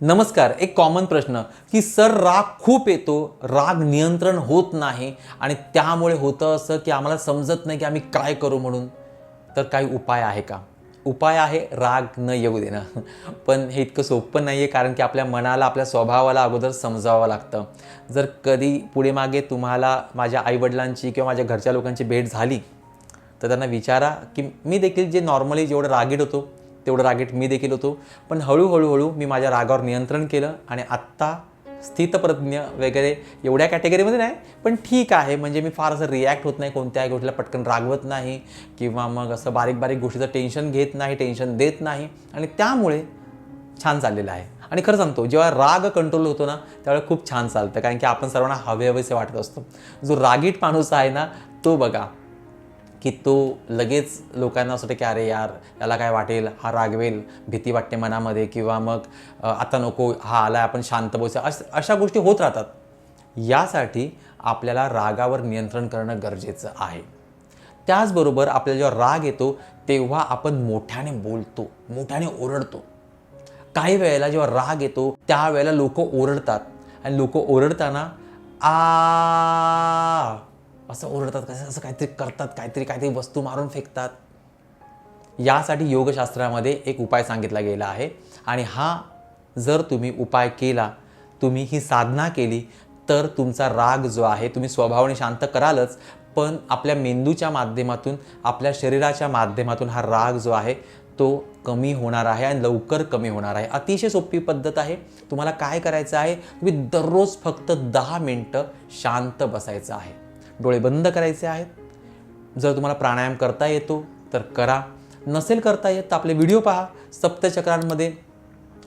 नमस्कार एक कॉमन प्रश्न की सर राग खूप येतो राग नियंत्रण होत नाही आणि त्यामुळे होतं असं की आम्हाला समजत नाही की आम्ही काय करू म्हणून. तर काही उपाय आहे का? उपाय आहे राग न येऊ देणं. पण हे इतकं सोपं नाही आहे कारण की आपल्या मनाला आपल्या स्वभावाला अगोदर समजावं लागतं. जर कधी पुढे मागे तुम्हाला माझ्या आईवडिलांची किंवा माझ्या घरच्या लोकांची भेट झाली तर त्यांना विचारा की मी देखील जे नॉर्मली जेवढं रागीट होतो तेवढं रागीट मी देखील होतो. पण हळूहळू हळू मी माझ्या रागावर नियंत्रण केलं आणि आत्ता स्थितप्रज्ञ वगैरे एवढ्या कॅटेगरीमध्ये नाही पण ठीक आहे. म्हणजे मी फार असं रिॲक्ट होत नाही कोणत्याही गोष्टीला पटकन रागवत नाही किंवा मग असं बारीक बारीक गोष्टीचं टेन्शन घेत नाही टेन्शन देत नाही. आणि त्यामुळे छान चाललेलं आहे. आणि खरं सांगतो जेव्हा राग कंट्रोल होतो ना त्यावेळेला खूप छान चालतं. कारण की आपण सर्वांना हवे हवेसे वाटत असतो. जो रागीट माणूस आहे ना तो बघा. की तो लगेच लोकांना असं वाटतं की अरे यार याला काय वाटेल? हा रागवेल भीती वाटते मनामध्ये किंवा मग आता नको हा आला आपण शांत बसूया अश अशा गोष्टी होत राहतात. यासाठी आपल्याला रागावर नियंत्रण करणं गरजेचं आहे. त्याचबरोबर आपल्याला जेव्हा राग येतो तेव्हा आपण मोठ्याने बोलतो मोठ्याने ओरडतो. काही वेळेला जेव्हा राग येतो त्यावेळेला लोक ओरडतात. आणि लोक ओरडताना आ असं ओरडतात कसं असं काहीतरी करतात काहीतरी काहीतरी वस्तू मारून फेकतात. यासाठी योगशास्त्रामध्ये एक उपाय सांगितला गेला आहे. आणि हा जर तुम्ही उपाय केला तुम्ही ही साधना केली तर तुमचा राग जो आहे तुम्ही स्वभावाने शांत करालच. पण आपल्या मेंदूच्या माध्यमातून आपल्या शरीराच्या माध्यमातून हा राग जो आहे तो कमी होणार आहे आणि लवकर कमी होणार आहे. अतिशय सोपी पद्धत आहे. तुम्हाला काय करायचं आहे? तुम्ही दररोज फक्त दहा मिनटं शांत बसायचं आहे. डोळे बंद करायचे आहेत. जर तुम्हाला प्राणायाम करता येतो तर करा. नसेल करता येत तर आपले व्हिडिओ पहा. सप्तचक्रांमध्ये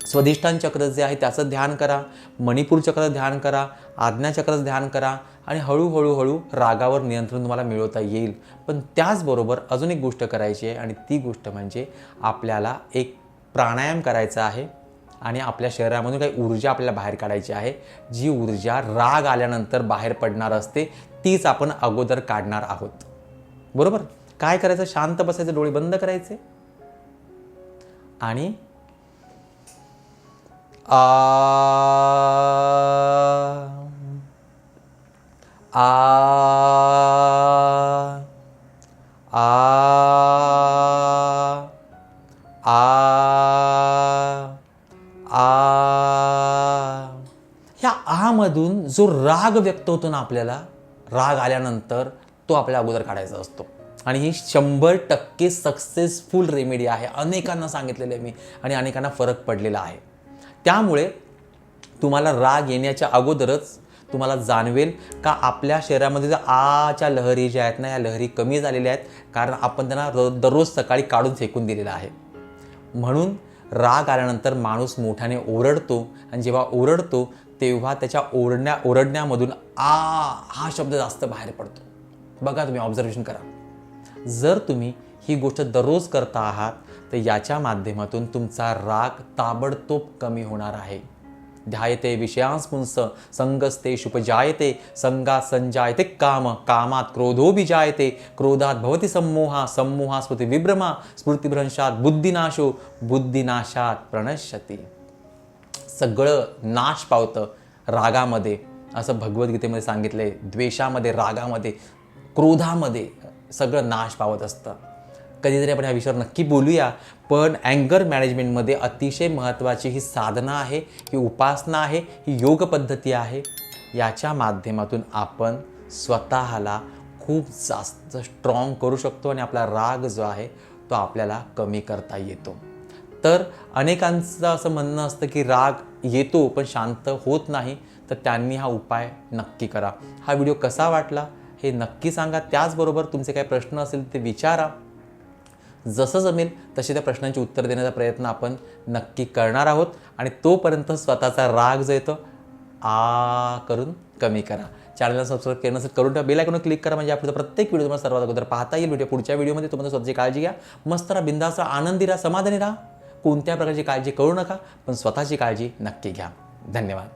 स्वधिष्ठान चक्र जे आहे त्याचं ध्यान करा. मणिपूर चक्राचं ध्यान करा. आज्ञाचक्राचं ध्यान करा. आणि हळूहळू हळू रागावर नियंत्रण तुम्हाला मिळवता येईल. पण त्याचबरोबर अजून एक गोष्ट करायची आहे आणि ती गोष्ट म्हणजे आपल्याला एक प्राणायाम करायचा आहे. आणि आपल्या शरीरामधून काही ऊर्जा आपल्याला बाहेर काढायची आहे. जी ऊर्जा राग आल्यानंतर बाहेर पडणार असते तीच आपण अगोदर काढणार आहोत. बरोबर? काय करायचं? शांत बसायचं डोळे बंद करायचे. आणि आ आ आ आ आ. ह्या आमधून जो राग व्यक्त होतो ना आपल्याला राग आल्यानंतर तो आपल्या अगोदर काढायचा असतो. आणि ही शंभर टक्के सक्सेसफुल रेमेडी आहे. अनेकांना सांगितलेलं आहे मी आणि अनेकांना फरक पडलेला आहे. त्यामुळे तुम्हाला राग येण्याच्या अगोदरच तुम्हाला जाणवेल का आपल्या शरीरामध्ये ज्या आच्या लहरी ज्या आहेत ना या लहरी कमी झालेल्या आहेत. कारण आपण त्यांना दररोज सकाळी काढून फेकून दिलेला आहे. म्हणून राग आल्यानंतर माणूस मोठ्याने ओरडतो. आणि जेव्हा ओरडतो तेव्हा त्याच्या ओरडण्या ओरडण्यामधून आ हा शब्द जास्त बाहेर पडतो. बघा तुम्ही ऑब्झर्वेशन करा. जर तुम्ही ही गोष्ट दररोज करता आहात तर याच्या माध्यमातून तुमचा राग ताबडतोब कमी होणार आहे. ध्यायते विषयांस्पुंस संगस्ते शुपजायते संगात संजायते काम कामात क्रोधो जायते क्रोधात भवती सम्मोहा सम्मोहा स्मृती विभ्रमा स्मृतिभ्रंशात बुद्धिनाशो बुद्धिनाशात प्रणश्यती. सगळं नाश पावतं रागामध्ये. असं भगवद्गीतेमध्ये सांगितलंय. द्वेषामध्ये रागामध्ये क्रोधामध्ये सगळं नाश पावत असतं. कधीतरी आपण ह्या विषयावर नक्की बोलूया पण अँगर मॅनेजमेंटमध्ये अतिशय महत्त्वाची ही साधना आहे ही उपासना आहे ही योग पद्धती आहे. याच्या माध्यमातून आपण स्वतःला खूप जास्त स्ट्रॉंग करू शकतो आणि आपला राग जो आहे तो आपल्याला कमी करता येतो. तर अनेकांचं असं म्हणणं असतं की राग येतो पण शांत होत नाही तर त्यांनी हा उपाय नक्की करा. हा व्हिडिओ कसा वाटला हे नक्की सांगा. त्याचबरोबर तुमचे काही प्रश्न असेल ते विचारा. जसं जमेल तसे त्या प्रश्नांची उत्तर देण्याचा प्रयत्न आपण नक्की करणार आहोत आणि तोपर्यंत स्वतःचा राग जो येतो आ करून कमी करा. चॅनलला सबस्क्राईब केलं नसेल करून ठेवा. बेल क्लिक करा म्हणजे आपला प्रत्येक व्हिडिओ तुम्हाला सर्वात अगोदर पाहता येईल. व्हिडिओ पुढच्या व्हिडिओमध्ये तुम्हाला स्वतःची काळजी घ्या. मस्त राहा बिंदास राहा आनंदी राहा समाधानी राहा. कोणत्या प्रकारची काळजी करू नका पण स्वतःची काळजी नक्की घ्या. धन्यवाद.